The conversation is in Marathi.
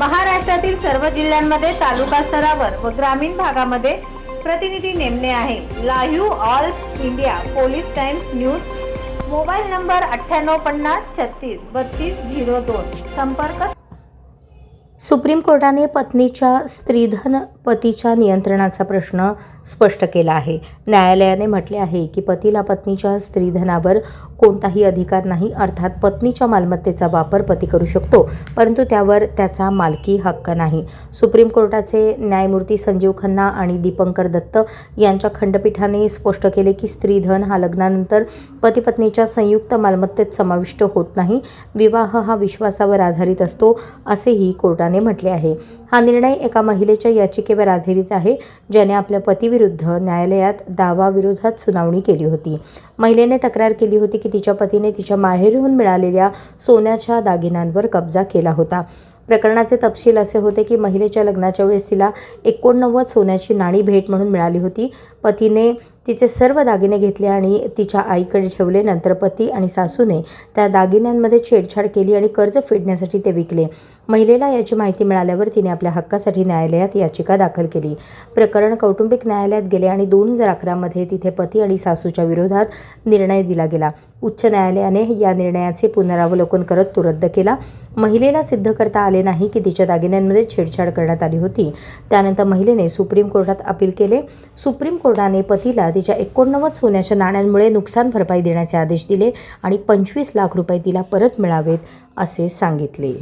महाराष्ट्रातील सर्व जिल्ह्यांमध्ये तालुका स्तरावर व ग्रामीण भागामध्ये प्रतिनिधी नेमणे आहे. Live all India police times news. Mobile number अठ्ठ्याण्णव पन्नास छत्तीस बत्तीस झिरो दोन. संपर्क सुप्रीम कोर्टाने पत्नीच्या स्त्रीधन पतीच्या नियंत्रणाचा प्रश्न स्पष्ट केला आहे. न्यायालयाने म्हटले आहे की पतीला पत्नीच्या स्त्रीधनावर कोणताही अधिकार नाही अर्थात पत्नीच्या मालमत्तेचा वापर पती करू शकतो परंतु त्यावर त्याचा मालकी हक्क नाही. सुप्रीम कोर्टाचे न्यायमूर्ती संजीव खन्ना आणि दीपंकर दत्त यांच्या खंडपीठाने स्पष्ट केले की स्त्रीधन हा लग्नानंतर पती पत्नीच्या संयुक्त मालमत्तेत समाविष्ट होत नाही. विवाह हा विश्वासावर आधारित असतो असेही कोर्टाने म्हटले आहे. हा निर्णय एका महिलेच्या याचिकेवर आधारित आहे ज्याने आपल्या पती पतीविरुद्ध न्यायालयात दावाविरोधात सुनावणी केली होती. महिलेने तक्रार केली होती की तिच्या पतीने तिच्या माहेरहून मिळालेल्या सोन्याच्या दागिन्यांवर कब्जा केला होता. प्रकरणाचे तपशील असे होते की महिलेच्या लग्नाच्या वेळेस तिला एकोणनव्वद सोन्याची नाणी भेट म्हणून मिळाली होती. पतीने तिचे सर्व दागिने घेतले आणि तिच्या आईकडे ठेवले. नंतर पती आणि सासूने त्या दागिन्यांमध्ये छेडछाड केली आणि कर्ज फेडण्यासाठी ते विकले. महिलेला याची माहिती मिळाल्यावर तिने आपल्या हक्कासाठी न्यायालयात याचिका दाखल केली. प्रकरण कौटुंबिक न्यायालयात गेले आणि दोन हजार अकरामध्ये तिथे पती आणि सासूच्या विरोधात निर्णय दिला गेला. उच्च न्यायालयाने या निर्णयाचे पुनरावलोकन करत तो रद्द केला. महिलेला सिद्ध करता आले नाही की तिच्या दागिन्यांमध्ये छेडछाड करण्यात आली होती. त्यानंतर महिलेने सुप्रीम कोर्टात अपील केले. सुप्रीम कोर्ट कोर्टाने पतीला तिच्या एकोणनव्वद सोन्याच्या नाण्यांमुळे नुकसान भरपाई देण्याचे आदेश दिले आणि पंचवीस लाख रुपये तिला परत मिळावेत असे सांगितले.